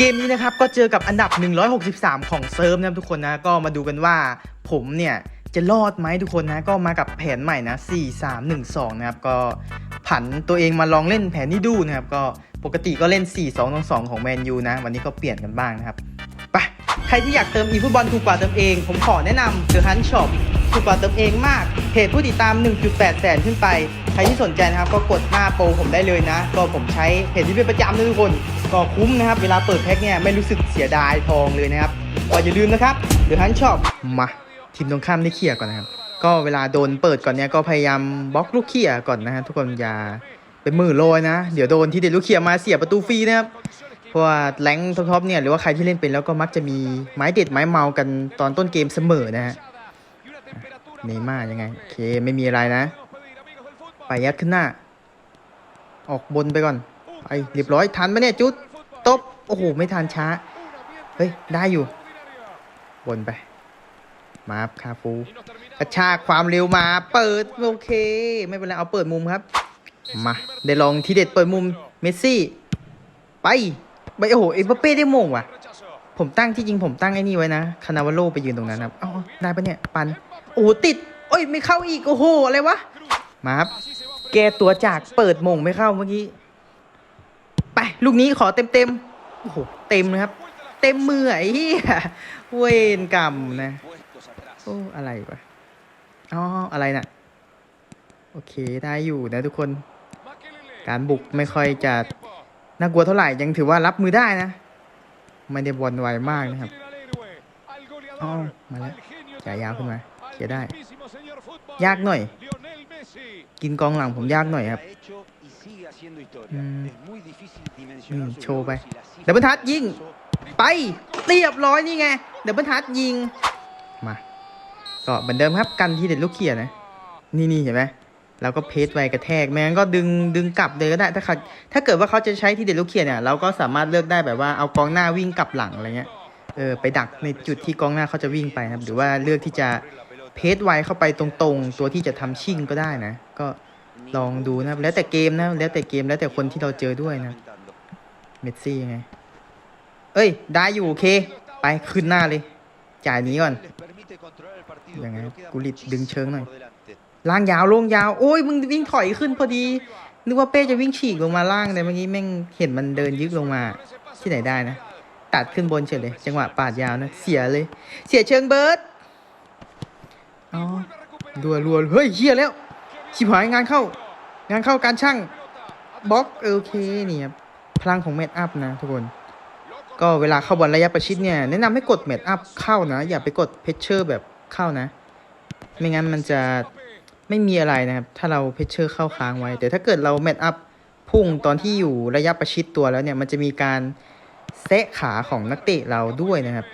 เกมนี้นะครับก็เจอกับอันดับ 163 ของเซิร์ฟนะครับทุกคนนะก็มาดูกันว่าผมเนี่ยจะรอดไหมทุกคนนะก็มากับแผนใหม่นะ 4 3 1 2 นะครับก็ผันตัวเองมาลองเล่นแผนนี้ดูนะครับก็ปกติก็เล่น 4 2 2 2 ของแมนยูนะ วันนี้ก็เปลี่ยนกันบ้างนะครับไปใครที่อยากเติมอีฟุตบอลถูกกว่าเติมเอง ผมขอแนะนำ The Hunt Shop ถูกกว่าเติมเองมากเพจผู้ติดตาม 1.8 แสนขึ้นไป ใครที่สนใจนะครับ ก็กดหน้าโปรผมได้เลยนะ ก็ผมใช้เพจที่เป็นประจำนะทุกคน ก็คุ้มนะครับ เวลาเปิดแพ็คเนี่ยไม่รู้สึกเสียดายทองเลยนะครับก็อย่าลืมนะครับเดี๋ยวฮันชอบมาทีมตรงข้ามได้เคลียร์ก่อนนะครับก็เวลาโดนเปิดก่อนเนี่ยก็พยายามบล็อกลูกเคลียร์ก่อนนะฮะทุกคนอย่าเป็นมือโรยนะ เดี๋ยวโดนที่เด็ดลูกเคลียร์มาเสียประตูฟรีนะครับเพราะว่าแรงท็อปๆเนี่ยหรือว่าใครที่เล่นเป็นแล้วก็มักจะมีไม้เด็ดไม้เมากันตอนต้นเกมเสมอนะฮะ เนย์ม่าร์ยังไง โอเค ไม่มีอะไรนะ ไปยัดขึ้นหน้า ออกบนไปก่อนไปเรียบร้อยทันไหมเนี่ยจุดตบ โอ้โห ไม่ทันช้า เฮ้ย ได้อยู่ บนไป มาครับคาฟูกระชากความเร็วมา เปิด โอเค ไม่เป็นไร เอาเปิดมุมครับ มา ได้ลองทีเด็ดเปิดมุม เมสซี่ ไป ไป โอ้โห เอ็มบัปเป้ได้โมงว่ะ ผมตั้งที่จริงผมตั้งไอ้นี่ไว้นะ คานาวาโลไปยืนตรงนั้นครับ เอ้า ได้ปะเนี่ย ปัน อ้ติด โอ้ยไม่เข้าอีก โอ้โห อะไรวะ มาครับ แกตัวจากเปิดมงไม่เข้าเมื่อกี้ ไป ลูกนี้ขอเต็มเต็มโอ้โห เต็มนะครับ เต็มมือไอ้เหี้ยเวนกรรมนะ โอ้ อะไรวะ อ๋อ อะไรน่ะ โอเค ได้อยู่นะทุกคน การบุกไม่ค่อยจะน่ากลัวเท่าไหร่ยังถือว่ารับมือได้นะไม่ได้บอลไวมากนะครับ อ๋อ มาแล้วจ่ายยาวขึ้นมา เคลียร์ได้ ยากหน่อย กินกองหลังผมยากหน่อยครับอืมอืมโชว์ไปเดี๋ยวบรรทัดยิง ไปเรียบร้อยนี่ไงเดี๋ยวบรรทัดยิง มา ก็เหมือนเดิมครับกันที่เด็ดลูกเขียนะ นี่นี่เห็นไหมเราก็เพจไว้กระแทกแม้งั้นก็ดึงดึงกลับเลยก็ได้ ถ้าเขาถ้าเกิดว่าเขาจะใช้ที่เด็ดลูกเขียเนี่ยเราก็สามารถเลือกได้แบบว่าเอากองหน้าวิ่งกลับหลังอะไรเงี้ยเออไปดักในจุดที่กองหน้าเขาจะวิ่งไปนะครับ หรือว่าเลือกที่จะ เพจไวเข้าไปตรงๆ ตัวที่จะทำชิ่งก็ได้นะ ก็ลองดูนะแล้วแต่เกมนะ แล้วแต่เกมแล้วแต่คนที่เราเจอด้วยนะ เมสซี่ยังไง เอ้ย ได้อยู่โอเค ไปขึ้นหน้าเลย จ่ายนี้ก่อนยังไงกูริดดึงเชิงหน่อยล่างยาวลงยาว โอ้ยมึงวิ่งถอยขึ้นพอดีนึกว่าเป้จะวิ่งฉีกลงมาล่างแต่เมื่อกี้แม่งเห็นมันเดินยึกลงมา ที่ไหนได้นะ ตัดขึ้นบนเฉยเลย จังหวะปาดยาวนะ เสียเลย เสียเชิงเบิร์ด อ๋อรัวรัวเฮ้ยเฮียแล้วชิบหายงานเข้า งานเข้าการช่างบล็อกโอเคนี่ครับพลังของเมดอัพนะทุกคน ก็เวลาเข้าบอลระยะประชิดเนี่ยแนะนำให้กดเมดอัพเข้านะ อย่าไปกดเพชเชอร์แบบเข้านะ ไม่งั้นมันจะไม่มีอะไรนะครับ ถ้าเราเพชเชอร์เข้าค้างไว้ แต่ถ้าเกิดเราเมดอัพพุ่งตอนที่อยู่ระยะประชิดตัวแล้วเนี่ยมันจะมีการแซะขาของนักเตะเราด้วยนะครับ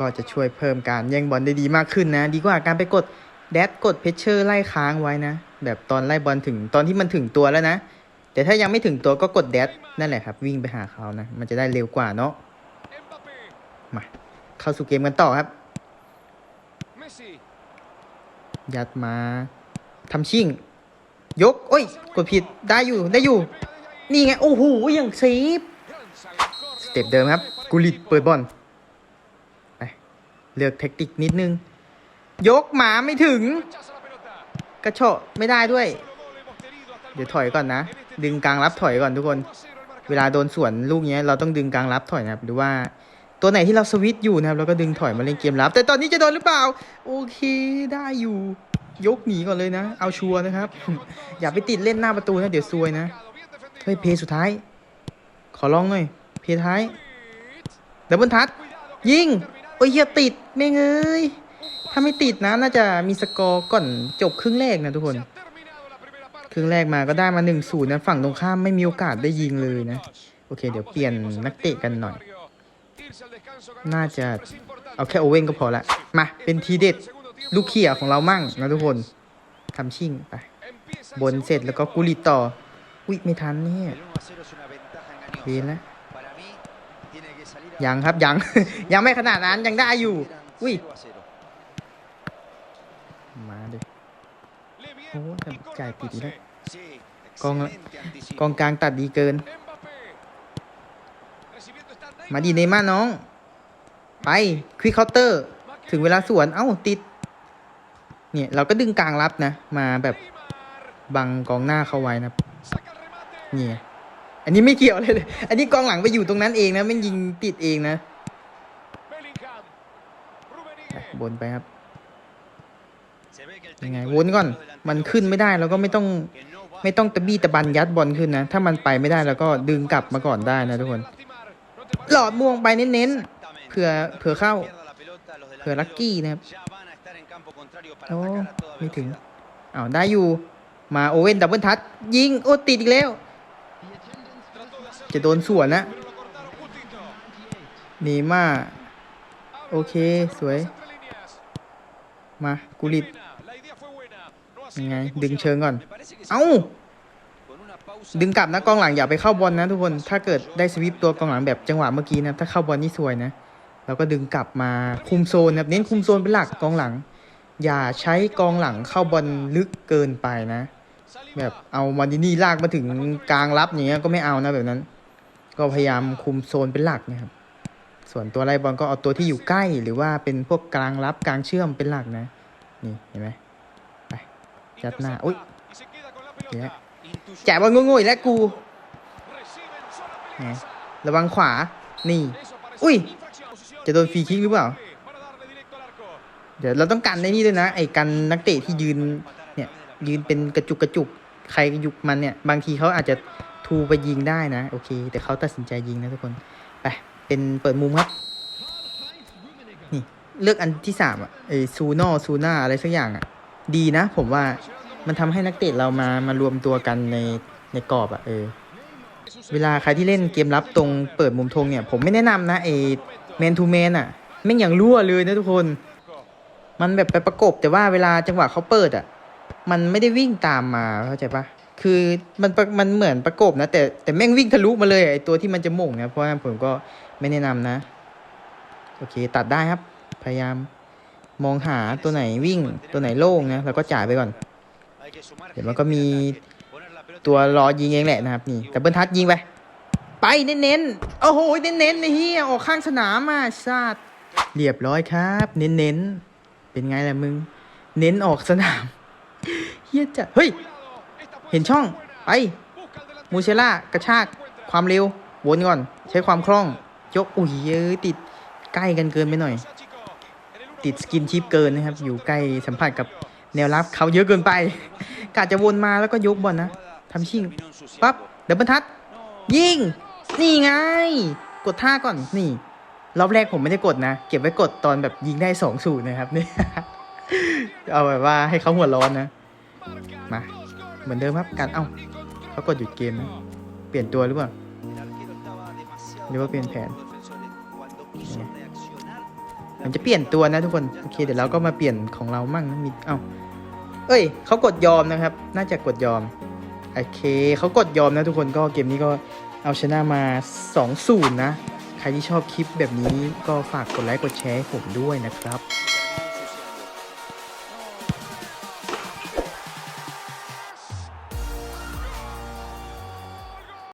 ก็จะช่วยเพิ่มการแย่งบอลได้ดีมากขึ้นนะ ดีกว่าการไปกดแดดกดเพชเชอร์ไล่ค้างไว้นะ แบบตอนไล่บอลถึงตอนที่มันถึงตัวแล้วนะ แต่ถ้ายังไม่ถึงตัวก็กดแดดนั่นแหละครับ วิ่งไปหาเขานะ มันจะได้เร็วกว่าเนาะมาเข้าสู่เกมกันต่อครับ ยัดมาทำชิ่ง ยก โอ้ย กดผิดได้อยู่ได้อยู่ นี่ไง โอ้โหอย่างเซฟสเต็ปเดิมครับ กุลิตเปิดบอลไป เลือกเทคนิคนิดนึง ยกหมาไม่ถึง กระโชะไม่ได้ด้วย เดี๋ยวถอยก่อนนะ ดึงกลางรับถอยก่อนทุกคน เวลาโดนสวนลูกเนี้ยเราต้องดึงกลางรับถอยนะครับหรือว่าตัวไหนที่เราสวิตช์อยู่นะครับเราก็ดึงถอยมาเล่นเกมรับ แต่ตอนนี้จะโดนหรือเปล่า โอเคได้อยู่ ยกหนีก่อนเลยนะ เอาชัวร์นะครับ อย่าไปติดเล่นหน้าประตูนะเดี๋ยวซวยนะเฮ้ยเพย์สุดท้าย ขอลองหน่อย เพย์ท้ายดับเบิลทัชยิง โอ้ยอย่าติดไม่งเอ้ยถ้าไม่ติดนะน่าจะมีสกอร์ก่อนจบครึ่งแรกนะทุกคน ครึ่งแรกมาก็ได้มาหนึ่งศูนย์นะฝั่งตรงข้ามไม่มีโอกาสได้ยิงเลยนะ โอเค เดี๋ยวเปลี่ยนนักเตะกันหน่อย น่าจะเอาแค่โอเว่นก็พอละ มา เป็นทีเด็ดลูกเขี่ยของเรามั่งนะทุกคนทำชิ่งไป บนเสร็จแล้วก็กุลิตต่อ อุ้ยไม่ทันเนี่ยเวนแล้ว ยังครับยัง ยังไม่ขนาดนั้นยังได้อยู่ อุ้ย มาดิโอ้แต่จ่ายผิดอีกแล้วกองละกองกลางตัดดีเกิน มาดีเนย์มาน้อง ไป ควิกเคาน์เตอร์ ถึงเวลาสวน เอ้า ติด เนี่ย เราก็ดึงกลางรับนะ มาแบบบังกองหน้าเขาไว้นะ เนี่ย อันนี้ไม่เกี่ยวเลยเลย อันนี้กองหลังไปอยู่ตรงนั้นเองนะไม่ยิงติดเองนะ บนไปครับ ยังไงวนก่อน มันขึ้นไม่ได้เราก็ไม่ต้อง ไม่ต้องตะบี้ตะบันยัดบอลขึ้นนะ ถ้ามันไปไม่ได้เราก็ดึงกลับมาก่อนได้นะทุกคน หลอดม่วงไปเน้นๆ เผื่อเผื่อเข้า เผื่อลักกี้นะครับ โอ้ไม่ถึงอ้าวได้อยู่ มาโอเว่นดับเบิลทัชยิง โอ้ติดอีกแล้ว จะโดนสวนนะนย์ม่าโอเค สวย มากูริดยังไง ดึงเชิงก่อน เอ้า ดึงกลับนะกองหลังอย่าไปเข้าบอลนะทุกคน ถ้าเกิดได้สวิปตัวกองหลังแบบจังหวะเมื่อกี้นะ ถ้าเข้าบอลนี่สวยนะ เราก็ดึงกลับมาคุมโซนนะครับเน้นคุมโซนเป็นหลักกองหลัง อย่าใช้กองหลังเข้าบอลลึกเกินไปนะ แบบเอามาดินี่ลากมาถึงกลางรับอย่างเงี้ยก็ไม่เอานะแบบนั้น ก็พยายามคุมโซนเป็นหลักนะครับ ส่วนตัวไล่บอลก็เอาตัวที่อยู่ใกล้หรือว่าเป็นพวกกลางรับกลางเชื่อมเป็นหลักนะ นี่เห็นไหมไปยัดหน้าอุ้ยเดี๋ยจ่ายบอลงงๆอีกแล้วกูไงระวังขวา นี่ อุ้ย จะโดนฟรีคิกหรือเปล่า เดี๋ยวเราต้องกันในนี่ด้วยนะ ไอ้กันนักเตะที่ยืน เนี่ย ยืนเป็นกระจุกกระจุก ใครยุกมันเนี่ย บางทีเขาอาจจะ ทูไปยิงได้นะ โอเค แต่เขาตัดสินใจยิงนะทุกคน ไป เป็นเปิดมุมครับ นี่ เลือกอันที่สามอะไอซูโนซูน่าอะไรสักอย่างอะ ดีนะ ผมว่ามันทำให้นักเตะเรามามารวมตัวกันในในกรอบอะเออ เวลาใครที่เล่นเกมรับตรงเปิดมุมธงเนี่ย ผมไม่แนะนำนะไอแมนทูแมนอะแม่งอย่างรั่วเลยนะทุกคน มันแบบไปประกบแต่ว่าเวลาจังหวะเขาเปิดอะ มันไม่ได้วิ่งตามมาเข้าใจปะ คือมันมันเหมือนประกบนะ แต่แต่แม่งวิ่งทะลุมาเลยไอตัวที่มันจะหม่งนะเพราะว่าผมก็ไม่แนะนำนะ โอเค ตัดได้ครับ พยายามมองหาตัวไหนวิ่งตัวไหนโล่งนะแล้วก็จ่ายไปก่อน เดี๋ยวมันก็มีตัวรอยิงเองแหละนะครับ นี่แต่เบิลทัชยิงไป ไปเน้นๆโอ้โหเน้นๆไอ้เฮียออกข้างสนามมาซาดเรียบร้อยครับ เน้นๆเป็นไงล่ะมึง เน้นออกสนามเฮียจะเฮ้ย เห็นช่อง ไปมูเชล่ากระชากความเร็ววนก่อน ใช้ความคล่องยกอุ้ยเอ้ยติดใกล้กันเกินไปหน่อย ติดสกินชิปเกินนะครับ อยู่ใกล้สัมผัสกับแนวรับเขาเยอะเกินไปกาจะวนมาแล้วก็ยกบอลนะทำชิ่งปั๊บเดับเบิลทัชยิง นี่ไง กดท่าก่อนนี่ รอบแรกผมไม่ได้กดนะ เก็บไว้กดตอนแบบยิงได้สองสูตรนะครับเนี่ยเอาแบบว่าให้เขาหัวร้อนนะ มา เหมือนเดิมครับการเอ้าเขากดหยุดเกมนะเปลี่ยนตัวหรือเปล่าหรือว่าเปลี่ยนแผน มันจะเปลี่ยนตัวนะทุกคนโอเคเดี๋ยวเราก็มาเปลี่ยนของเรามั่งนะมีเอ้าเอ้ยเขากดยอมนะครับ น่าจะกดยอมโอเคเขากดยอมนะทุกคนก็เกมนี้ก็เอาชนะมา2 0นะ ใครที่ชอบคลิปแบบนี้ก็ฝากกดไลค์กดแชร์ให้ผมด้วยนะครับ